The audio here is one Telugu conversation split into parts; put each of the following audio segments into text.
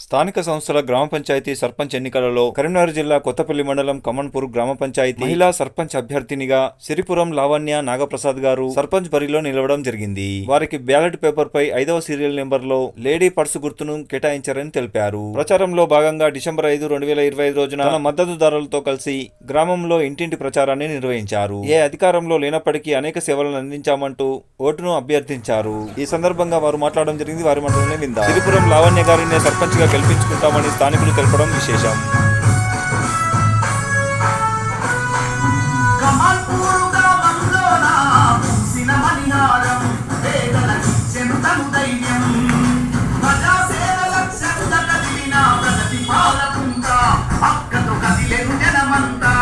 స్థానిక సంస్థల గ్రామ పంచాయతీ సర్పంచ్ ఎన్నికలలో కరీంనగర్ జిల్లా కొత్తపల్లి మండలం కమన్పూర్ గ్రామ పంచాయతీ మహిళా సర్పంచ్ అభ్యర్థినిగా సిరిపురం లావణ్య నాగప్రసాద్ గారు సర్పంచ్ బరిలో నిలవడం జరిగింది. వారికి బ్యాలెట్ పేపర్ పై ఐదవ సీరియల్ నెంబర్లో లేడీ పర్సు గుర్తును కేటాయించారని తెలిపారు. ప్రచారంలో భాగంగా డిసెంబర్ ఐదు రెండు వేల ఇరవై ఐదు రోజున తన మద్దతుదారులతో కలిసి గ్రామంలో ఇంటింటి ప్రచారాన్ని నిర్వహించారు. ఏ అధికారంలో లేనప్పటికీ అనేక సేవలను అందించామంటూ ఓటును అభ్యర్థించారు. ఈ సందర్భంగా వారు మాట్లాడడం జరిగింది. వారి మాటలోనే విందా. సిరిపురం లావణ్య గారిని సర్పంచ్ గా గెలిపించుకుంటామని స్థానికులు తెలపడం విశేషం. అక్కతో మంగోన జనమంతా.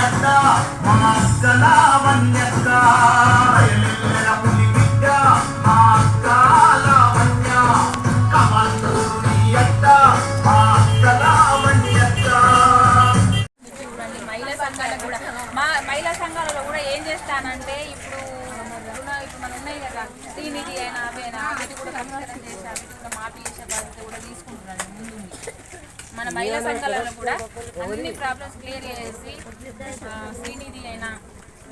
అడ్డ మా కలావన్యక్క చూడండి మహిళా సంఘాలకు కూడా. మా మహిళా సంఘాలలో కూడా ఏం చేస్తానంటే ఇప్పుడు రుణ ఇప్పుడు మన ఉన్నాయి కదా శ్రీనిధి అయినా అవేనా వాటి కూడా పరిష్కారం చేసి అవి కూడా మాఫీ చేసే బాధ్యత కూడా తీసుకుంటున్నాను ముందుండి మన మహిళా సంఘాలలో కూడా అన్ని ప్రాబ్లమ్స్ క్లియర్ చేసి శ్రీనిధి అయినా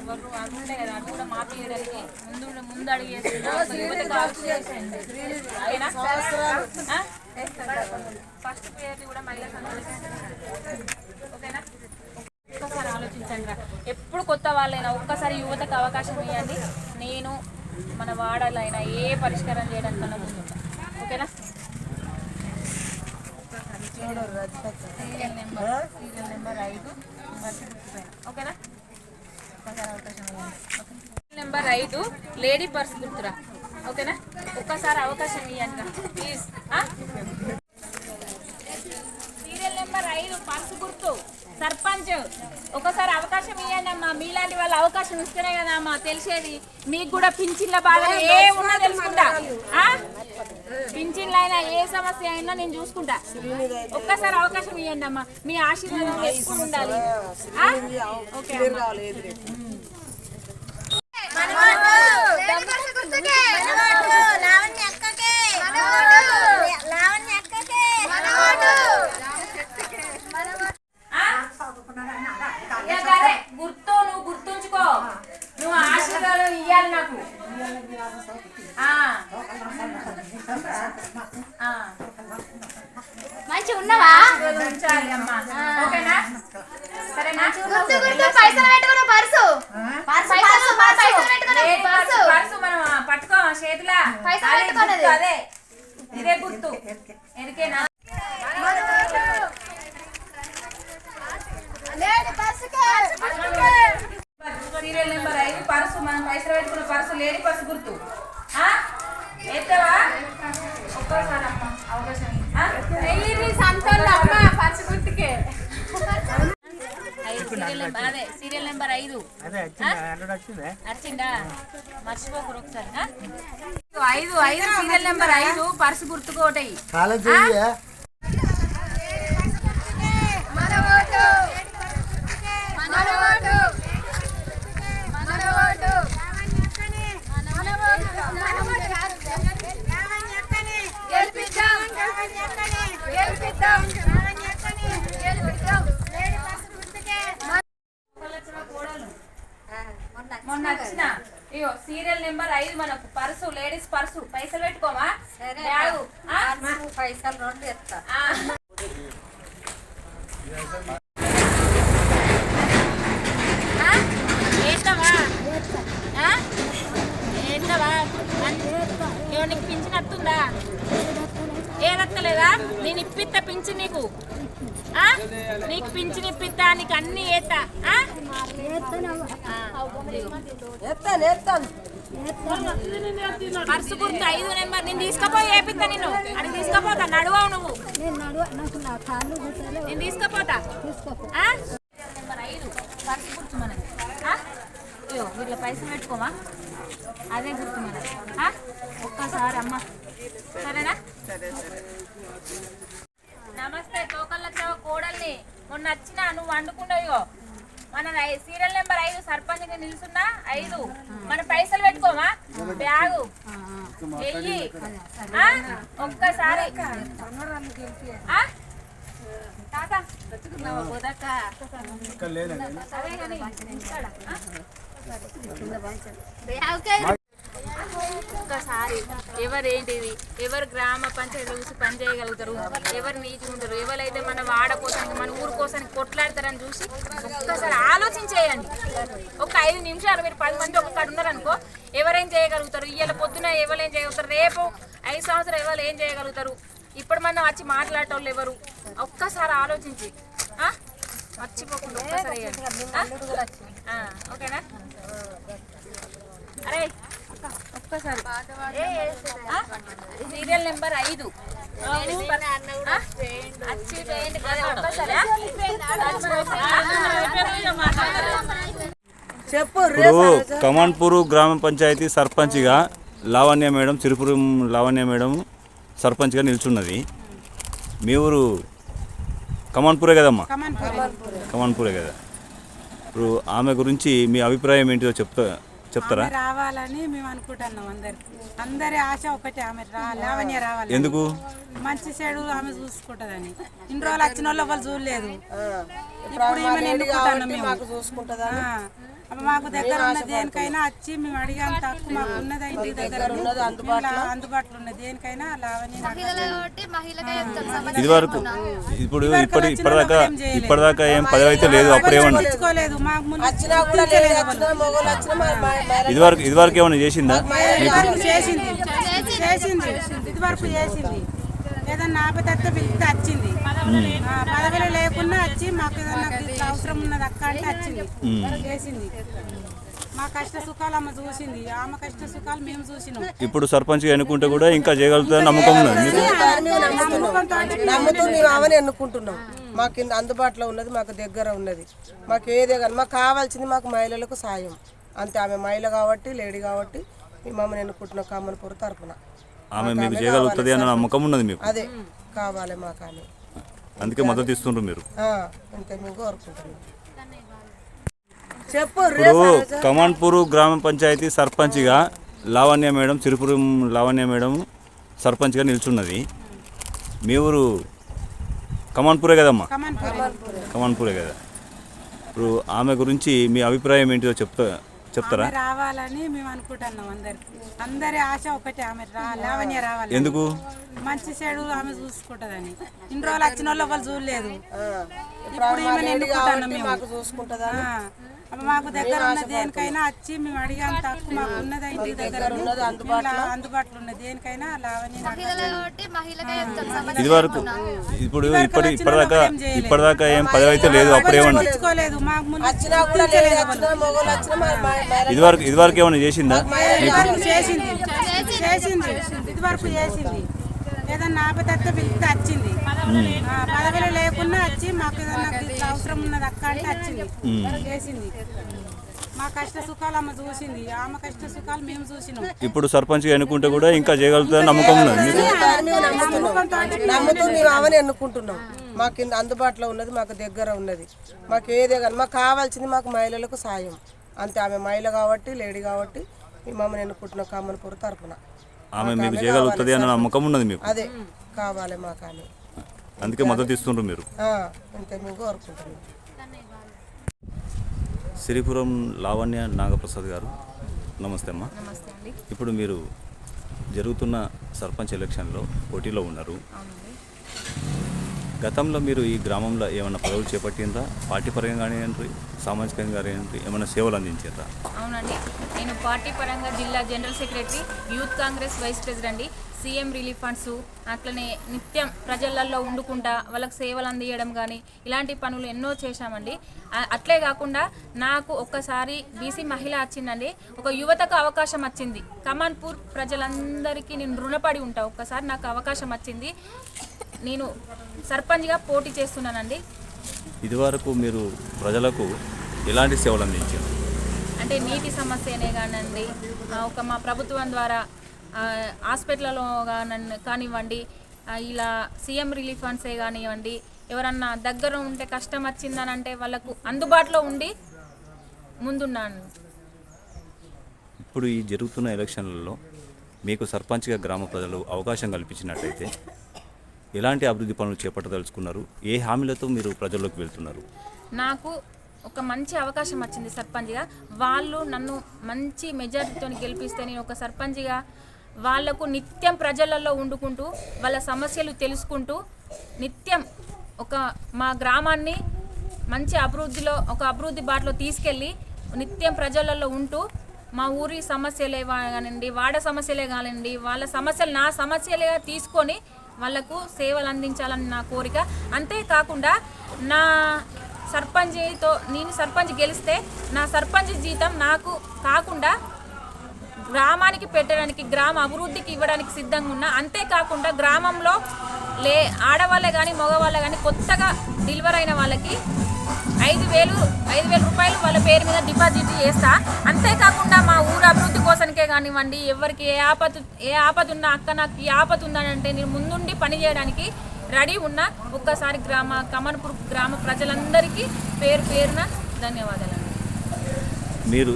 ఎవరు అవి కదా అది కూడా మాఫీ చేయడానికి ముందు ముందు అడిగేసి యువతకు ఆలోచించండి. ఫస్ట్ ప్రియారిటీ కూడా మహిళా సంఘాలకి ఓకేనా? ఒక్కసారి ఆలోచించండి రా. ఎప్పుడు కొత్త వాళ్ళైనా ఒక్కసారి యువతకు అవకాశం ఇవ్వండి. నేను మన వాడలైనా ఏ పరిష్కారం చేయడానికన్నా ముందు ఓకేనా? సీరియల్ నెంబర్ సీరియల్ నెంబర్ ఐదు బస్సు గుర్తుపైన. ఓకేనా? ఒక్కసారి అవకాశం ఇవ్వండి. సీరియల్ నెంబర్ ఐదు లేడీ పర్స్ గుర్తురా. ఓకేనా? ఒక్కసారి అవకాశం ఇవ్వండి ప్లీజ్. సీరియల్ నెంబర్ ఐదు పర్సు గుర్తు. సర్పంచ్ ఒకసారి అవకాశం ఇవ్వండి అమ్మా. మీలాంటి వాళ్ళు అవకాశం ఇస్తేనే కదా అమ్మా తెలిసేది. మీకు కూడా పింఛన్ల బాధ. ఏ ఉన్నా తెలుసుకుంటా. అయినా ఏ సమస్య అయినా నేను చూసుకుంటా. ఒక్కసారి అవకాశం ఇవ్వండి అమ్మా. మీ ఆశీర్వాదం ఎప్పుడు ఉండాలి? ఓకే గుర్తు గుర్తుంచుకో నువ్వు ఆశీర్వాదం ఇవ్వాలి నాకు మంచిగా ఉన్నావా ఆశీర్వాదం ఉంచాలి అమ్మా ఓకేనా సరేనా గుర్తు గుర్తు పైసలు పెట్టుకున్న పర్సు. పైసలు పైసలు పెట్టుకున్న లేడీ పర్సు మనం పట్టుకో చేతుల. పైసలు అదే పెట్టుకున్నది. గుర్తు, అదే. ఇదే గుర్తు. ఎరికేనా సీరియల్ నెంబర్ ఐదు పర్సు మనం పైసలు పెట్టుకున్న పర్సు లేడీ పర్సు గుర్తు? ఎత్తవా సీరియల్ నెంబర్ అదే సీరియల్ నెంబర్ ఐదు మర్చిపోకూడదు ఒకసారి? ఐదు ఐదు సీరియల్ నెంబర్ ఐదు పర్సు గుర్తుకోటాయి మొన్న వచ్చిన ఇగో సీరియల్ నెంబర్ ఐదు మనకు పర్సు లేడీస్ పర్సు పైసలు పెట్టుకోమా బ్యాగు ఆ? పైసలు రెండు? ఏమో నీకు పింఛన్ వస్తుందా? ఏదత్తలేదా నేను ఇప్పిస్తా పింఛన్ నీకు? నీకు పింఛన్ ఇప్పిస్తా నీకు అన్ని ఏతా. పర్సు గుర్తు ఐదు నెంబర్ నేను తీసుకపోయి నేను అని తీసుకపోతా నువ్వు నేను నడువ నాకు తీసుకపోతా ఐదు పర్సు గుర్తు వీళ్ళ పైసలు పెట్టుకోమా అదే గుర్తు మనది ఒక్కసారి అమ్మ సరేనా నమస్తే తోకల్లతో కోడల్ని. మొన్న వచ్చినా నువ్వు వండుకున్నావు మన సీరియల్ నెంబర్ ఐదు సర్పంచ్ నిలుస్తున్నా ఐదు. మన పైసలు పెట్టుకోమా? బ్యాగు. వెయ్యి. ఆ? ఒక్కసారి. ఆ? తాత బుదక్క. అదే కానీ ఇక్కడ, ఆ? ఒక్కసారి ఎవరేంటిది? ఎవరు గ్రామ పంచాయతీ చూసి పని చేయగలుగుతారు? ఎవరు నీతి ఉంటారు ఎవరైతే మన వాడ కోసానికి మన ఊరు కోసానికి కొట్లాడతారని చూసి ఒక్కసారి ఆలోచించేయండి. ఒక ఐదు నిమిషాలు మీరు పది మంది ఒక్కడ ఉన్నారనుకో ఎవరేం చేయగలుగుతారు? ఇవాళ పొద్దున ఎవరేం చేయగలుగుతారు? రేపు ఐదు సంవత్సరాలు ఎవరు ఏం చేయగలుగుతారు? ఇప్పుడు మనం వచ్చి మాట్లాడేటోళ్ళు ఎవరు? ఒక్కసారి ఆలోచించి. ఆ? మర్చిపోకుండా ఒక్కసారి ఓకేనా? అరే ఒక్కసారి? సీరియల్ నెంబర్ ఐదు. ఇప్పుడు కమాన్పూర్ గ్రామ పంచాయతీ సర్పంచ్గా లావణ్య మేడం చిరుపురం లావణ్య మేడం సర్పంచ్గా నిల్చున్నది. మీ ఊరు కమాన్పూరే కదమ్మా? కమాన్పూరే కదా. ఇప్పుడు ఆమె గురించి మీ అభిప్రాయం ఏంటిదో చెప్తా చెప్తారా? రావాలని మేము అనుకుంటున్నాం అందరు అందరి ఆశ ఒకటే ఆమె రా లావణ్య రావాలి. ఎందుకు? మంచి చెడు ఆమె చూసుకుంటదని. ఇన్ని రోజులు వచ్చిన వాళ్ళు వాళ్ళు చూడలేదు ఇప్పుడు. అమ్మ మాకు దగ్గర ఉన్న దేనికైనా వచ్చి మేము అడిగేంత హక్కు మాకు ఉన్నది ఇంటి దగ్గర ఉన్నది అందుబాటులో? ఉన్నది దేనికైనా ఇదివరకు ఇప్పుడు ఇప్పటి ఇప్పటిదాకా ఇప్పటిదాకా ఏం పదవి అయితే లేదు అప్పుడేమన్నా తెచ్చుకోలేదు మాకు ముందు ఇదివరకు ఇదివరకు ఏమైనా చేసిందా? ఇదివరకు చేసింది. చేసింది. ఇదివరకు చేసింది. ఏదన్నా ఆపదత్త పిలిస్తే వచ్చింది. ఆ, పదవిలో లేకున్నా వచ్చి మాకు ఏదన్నా అవసరం ఉన్నది అక్క అంటే వచ్చింది. చేసింది. మా కష్ట సుఖాలు ఆమె చూసింది. ఆమె కష్ట సుఖాలు మేము చూసినాం. ఇప్పుడు సర్పంచ్గా ఎన్నుకుంటే కూడా ఇంకా చేయగలుగుతా నమ్మకం నమ్ముతూ మేము ఆమెను ఎన్నుకుంటున్నాం. మాకు అందుబాటులో ఉన్నది మాకు దగ్గర ఉన్నది. మాకు ఏదే కానీ మాకు కావాల్సింది మాకు మహిళలకు సాయం. అంతే ఆమె మహిళ కాబట్టి లేడీ కాబట్టి మేము ఆమెను ఎన్నుకుంటున్నాం కామన్పూర్ తరపున. ఆమె మీకు చేయగలుగుతుంది అన్న నమ్మకం ఉన్నది మీకు? అదే కావాలి మాకు ఆమె. అందుకే మద్దతు ఇస్తుండ్రు మీరు. ఆ, అంతే మేము కోరుకుంటున్నాం. చెప్పు ఇప్పుడు కమాన్పూర్ గ్రామ పంచాయతీ సర్పంచ్గా లావణ్య మేడం చిరుపురం లావణ్య మేడం సర్పంచ్గా నిల్చున్నది. మీ ఊరు కమాన్పూరే కదమ్మా? కమాన్పూరే కదా. ఇప్పుడు ఆమె గురించి మీ అభిప్రాయం ఏంటిదో చెప్తా చెప్తారా? రావాలని మేము అనుకుంటున్నాం అందరు అందరి ఆశ ఒకటే ఆమె రా లావణ్య రావాలి. ఎందుకు? మంచి చెడు ఆమె చూసుకుంటదని. ఇన్ని రోజులు వచ్చిన వాళ్ళు వాళ్ళు చూడలేదు ఇప్పుడు చూసుకుంటుందా? అమ్మ మాకు దగ్గర ఉన్న దేనికైనా వచ్చి మేము అడిగేంత హక్కు మాకు ఉన్నది ఇంటి దగ్గర ఉన్నది అందుబాటులో. ఉన్నది దేనికైనా సమస్య ఇదివరకు ఇప్పుడు ఇప్పటి ఇప్పటిదాకా ఇప్పటిదాకా ఏం పదవి అయితే లేదు అప్పుడేమన్నా తెచ్చుకోలేదు మాకు ముందు వచ్చినా కూడా లేడీ వచ్చినా మొగోళ్ళు వచ్చినా మా- మా- మా- ఇదివరకు ఇదివరకు ఏమైనా చేసిందా. చేసింది. చేసింది. ఇదివరకు చేసింది. ఏదన్నా ఆపదత్త పిలిస్తే వచ్చింది. పదవిలో లేకున్నా వచ్చి మాకు ఏదన్నా అవసరం ఉన్నది అక్క అంటే వచ్చింది. చేసింది. మా కష్ట సుఖాలు ఆమె చూసింది. ఆమె కష్ట సుఖాలు మేము చూసినాం. ఇప్పుడు సర్పంచ్గా ఎన్నుకుంటే కూడా ఇంకా చేయగలుగుతా నమ్మకం నమ్ముతూ మేము ఆమెను ఎన్నుకుంటున్నాం. మాకు ఇంత అందుబాటులో ఉన్నది మాకు దగ్గర ఉన్నది. మాకు ఏదే కానీ మాకు కావాల్సింది మాకు మహిళలకు సాయం. అంతే. ఆమె మహిళ కాబట్టి లేడీ కాబట్టి మేము ఆమెను ఎన్నుకుంటున్నాం కామన్పూర్ తరపున. ఆమె మీకు చేయగలుగుతుంది అన్న నమ్మకం ఉన్నది మీకు? అదే కావాలి మాకు ఆమె. అందుకే మద్దతు ఇస్తుండ్రు మీరు? ఆ, అంతే మేము కోరుకుంటున్నాం. సిరిపురం లావణ్య నాగప్రసాద్ గారు నమస్తే అమ్మా. ఇప్పుడు మీరు జరుగుతున్న సర్పంచ్ ఎలక్షన్లో పోటీలో ఉన్నారు. గతంలో మీరు ఈ గ్రామంలో ఏమైనా పదవులు చేపట్టిందా పార్టీ పరంగా కానివ్వండి సామాజికంగా కానివ్వండి ఏమైనా సేవలు అందించారా? అవునండి. నేను పార్టీ పరంగా జిల్లా general secretary youth Congress vice president CM relief funds అట్లనే నిత్యం ప్రజలల్లో ఉండుకుంటా వాళ్ళకి సేవలు అందియడం కానీ ఇలాంటి పనులు ఎన్నో చేశామండి. అట్లే కాకుండా నాకు ఒక్కసారి బీసీ మహిళ వచ్చిందండి ఒక యువతకు అవకాశం వచ్చింది కమాన్పూర్ ప్రజలందరికీ నేను రుణపడి ఉంటా. ఒక్కసారి నాకు అవకాశం వచ్చింది నేను సర్పంచ్గా పోటీ చేస్తున్నానండి. ఇదివరకు మీరు ప్రజలకు ఎలాంటి సేవలు అందించారు? అంటే నీటి సమస్యనే కానివ్వండి ఒక మా ప్రభుత్వం ద్వారా హాస్పిటల్లో కానివ్వండి ఇలా సీఎం రిలీఫ్ ఫండ్సే కానివ్వండి ఎవరన్నా దగ్గర ఉంటే కష్టం వచ్చిందని అంటే వాళ్ళకు అందుబాటులో ఉండి ముందున్నాను. ఇప్పుడు ఈ జరుగుతున్న ఎలక్షన్లలో మీకు సర్పంచ్గా గ్రామ ప్రజలు అవకాశం కల్పించినట్టయితే ఎలాంటి అభివృద్ధి పనులు చేపట్టదలుచుకున్నారు? ఏ హామీలతో మీరు ప్రజల్లోకి వెళ్తున్నారు? నాకు ఒక మంచి అవకాశం వచ్చింది సర్పంచ్గా. వాళ్ళు నన్ను మంచి మెజారిటీతో గెలిపిస్తే నేను ఒక సర్పంచ్గా వాళ్ళకు నిత్యం ప్రజలలో వండుకుంటూ వాళ్ళ సమస్యలు తెలుసుకుంటూ నిత్యం ఒక మా గ్రామాన్ని మంచి అభివృద్ధిలో ఒక అభివృద్ధి బాటలో తీసుకెళ్ళి నిత్యం ప్రజలలో ఉంటూ మా ఊరి సమస్యలే కానివ్వండి వాడ సమస్యలే కానివ్వండి వాళ్ళ సమస్యలు నా సమస్యలుగా తీసుకొని వాళ్ళకు సేవలు అందించాలని నా కోరిక. అంతేకాకుండా నా సర్పంచ్తో నేను సర్పంచ్ గెలిస్తే నా సర్పంచ్ జీతం నాకు కాకుండా గ్రామానికి పెట్టడానికి గ్రామ అభివృద్ధికి ఇవ్వడానికి సిద్ధంగా ఉన్నా. అంతేకాకుండా గ్రామంలో లే ఆడవాళ్ళే కానీ మగవాళ్ళే కానీ కొత్తగా డెలివర్ అయిన వాళ్ళకి ఐదు వేలు ఐదు వేల రూపాయలు వాళ్ళ పేరు మీద డిపాజిట్ చేస్తా. అంతేకాకుండా మా ఊరు అభివృద్ధి కోసానికే కానివ్వండి ఎవరికి ఏ ఆపద ఏ ఆపద ఉన్నా అక్క నాకు ఈ ఆపద ఉందనంటే నేను ముందుండి పని చేయడానికి రెడీ ఉన్నా. ఒక్కసారి గ్రామ కమన్పూర్ గ్రామ ప్రజలందరికీ పేరు పేరున ధన్యవాదాలు. మీరు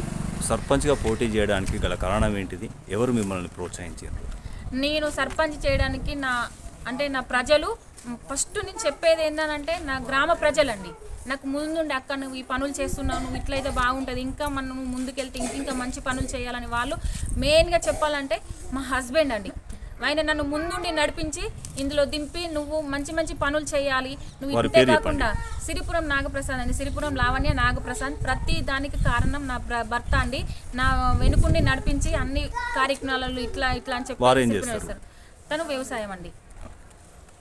సర్పంచ్గా పోటీ చేయడానికి గల కారణం ఏంటిది? ఎవరు మిమ్మల్ని ప్రోత్సహించారు? నేను సర్పంచ్ చేయడానికి నా అంటే నా ప్రజలు ఫస్ట్ నేను చెప్పేది ఏంటంటే నా గ్రామ ప్రజలండి. నాకు ముందుండి అక్క నువ్వు ఈ పనులు చేస్తున్నావు నువ్వు ఇట్లయితే బాగుంటుంది ఇంకా మనం ముందుకెళ్తే ఇంక ఇంకా మంచి పనులు చేయాలని వాళ్ళు మెయిన్గా చెప్పాలంటే మా హస్బెండ్ అండి. ఆయన నన్ను ముందుండి నడిపించి ఇందులో దింపి నువ్వు మంచి మంచి పనులు చేయాలి. నువ్వు ఇంతే కాకుండా సిరిపురం నాగప్రసాద్ అండి. సిరిపురం లావణ్య నాగప్రసాద్ ప్రతి దానికి కారణం నా భర్త అండి. నా వెనుకుండి నడిపించి అన్ని కార్యక్రమాలలో ఇట్లా ఇట్లా అని చెప్పి. తను వ్యవసాయం అండి.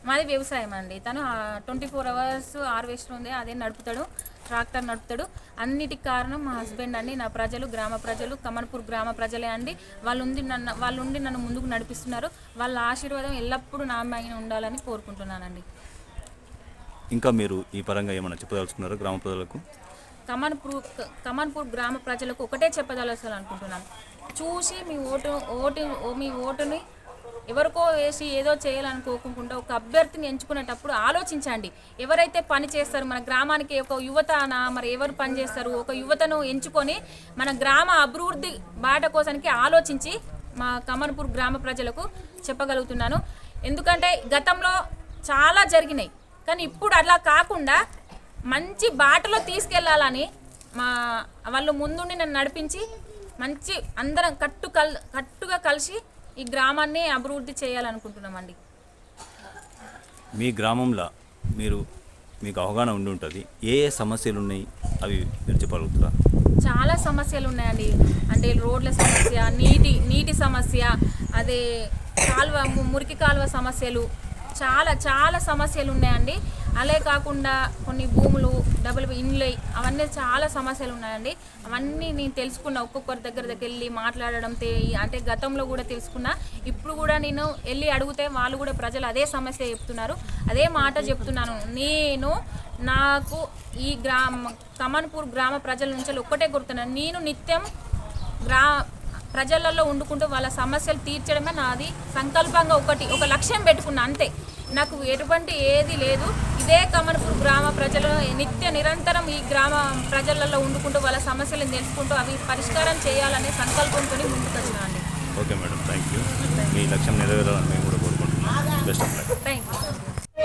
మాది వ్యవసాయం అండి. తను ట్వంటీ ఫోర్ అవర్స్ హార్వెస్టర్ ఉంది అదే నడుపుతాడు ట్రాక్టర్ నడుపుతాడు. అన్నిటికి కారణం మా హస్బెండ్ అండి నా ప్రజలు గ్రామ ప్రజలు కమన్పూర్ గ్రామ ప్రజలే అండి. వాళ్ళు ఉండి నన్ను వాళ్ళు ఉండి నన్ను ముందుకు నడిపిస్తున్నారు. వాళ్ళ ఆశీర్వాదం ఎల్లప్పుడూ నా పైన ఉండాలని కోరుకుంటున్నానండి. ఇంకా మీరు ఈ పరంగా ఏమైనా చెప్పదలుచుకున్నారా గ్రామ ప్రజలకు? కమన్పూర్ కమన్పూర్ గ్రామ ప్రజలకు ఒకటే చెప్పదలసాలి అనుకుంటున్నాను చూసి మీ ఓటు ఓటు మీ ఓటుని ఎవరికో వేసి ఏదో చేయాలనుకోకుండా ఒక అభ్యర్థిని ఎంచుకునేటప్పుడు ఆలోచించండి. ఎవరైతే పని చేస్తారు మన గ్రామానికి ఒక యువతనా మరి ఎవరు పని చేస్తారు ఒక యువతను ఎంచుకొని మన గ్రామ అభివృద్ధి బాట కోసానికి ఆలోచించి మా కమన్పూర్ గ్రామ ప్రజలకు చెప్పగలుగుతున్నాను. ఎందుకంటే గతంలో చాలా జరిగినాయి. కానీ ఇప్పుడు అలా కాకుండా మంచి బాటలో తీసుకెళ్ళాలని మా వాళ్ళు ముందుండి నన్ను నడిపించి మంచి అందరం కట్టు కల్ కట్టుగా కలిసి ఈ గ్రామాన్ని అభివృద్ధి చేయాలనుకుంటున్నామండి. మీ గ్రామంలో మీరు మీకు అవగాహన ఉండి ఉంటుంది. ఏ ఏ సమస్యలు ఉన్నాయి అవి మీరు చెప్పగలుగుతారా? చాలా సమస్యలు ఉన్నాయండి అంటే రోడ్ల సమస్య నీటి నీటి సమస్య అదే కాలువ మురికి కాలువ సమస్యలు చాలా చాలా సమస్యలు ఉన్నాయండి అలే కాకుండా కొన్ని భూములు డబుల్ ఇండ్లు అవన్నీ చాలా సమస్యలు ఉన్నాయండి అవన్నీ నేను తెలుసుకున్నా ఒక్కొక్కరి దగ్గర దగ్గర వెళ్ళి మాట్లాడడం అంటే గతంలో కూడా తెలుసుకున్నా. ఇప్పుడు కూడా నేను వెళ్ళి అడిగితే వాళ్ళు కూడా ప్రజలు అదే సమస్య చెప్తున్నారు. అదే మాట చెప్తున్నాను. నేను నాకు ఈ గ్రామ కమన్పూర్ గ్రామ ప్రజల నుంచి ఒక్కటే గుర్తున్నాను నేను నిత్యం గ్రా ప్రజలలో వండుకుంటూ వాళ్ళ సమస్యలు తీర్చడమే నాది. సంకల్పంగా ఒకటి ఒక లక్ష్యం పెట్టుకున్నా అంతే. నాకు ఎటువంటి ఏది లేదు. ఇదే కమన్పూర్ గ్రామ ప్రజలు నిత్య నిరంతరం ఈ గ్రామ ప్రజలలో వండుకుంటూ వాళ్ళ సమస్యలను తెలుసుకుంటూ అవి పరిష్కారం చేయాలనే సంకల్పంతో ముందుకు వచ్చినా అండి. Okay madam thank you. మీ లక్ష్యం నెరవేరాలని మేము కూడా కోరుకుంటున్నాం. Best of luck. Thank you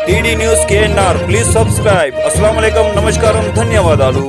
TD news KNR please subscribe. అస్సలం నమస్కారం ధన్యవాదాలు.